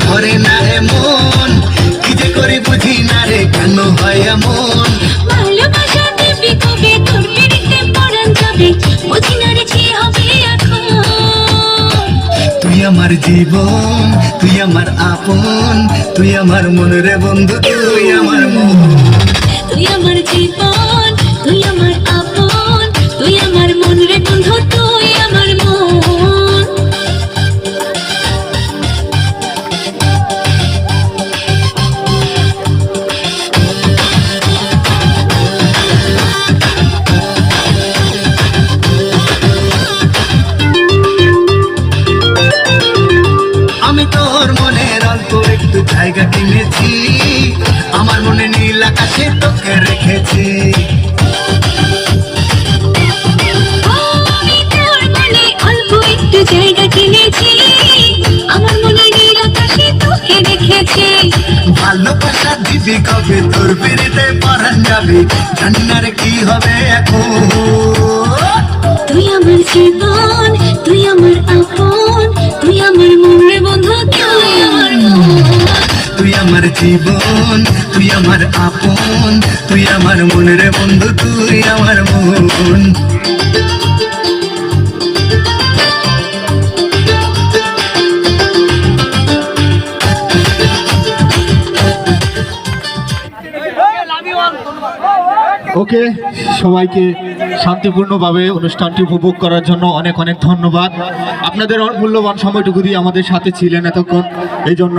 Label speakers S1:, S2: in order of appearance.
S1: ভরে না এমন কি যে করে বুঝি না রে কেন হয় এমন?
S2: তুই আমার জীবন তুই আমার আপন তুই আমার মন রে বন্ধু তুই আমার মন।
S1: তুই আমার মনের অল্প একটু জায়গা কিনেছি। আমার মনে নীল আকাশে তোকে রেখেছি।
S2: তোর অল্প একটু জায়গা কিনেছি। আমার মনে নীল আকাশে তোকে রেখেছি।
S1: ভালোবাসা দিবি কবে? তোর বেরিতে পরান যাবে। জান্নার কি হবে এখন। আমার জীবন, তুই আমার আপন, তুই আমার মনের বন্ধু, তুই আমার মন।
S3: ওকে, সবাইকে শান্তিপূর্ণভাবে অনুষ্ঠানটি উপভোগ করার জন্য অনেক অনেক ধন্যবাদ। আপনাদের মূল্যবান সময়টুকু দিয়ে আমাদের সাথে ছিলেন এতক্ষণ, এই জন্য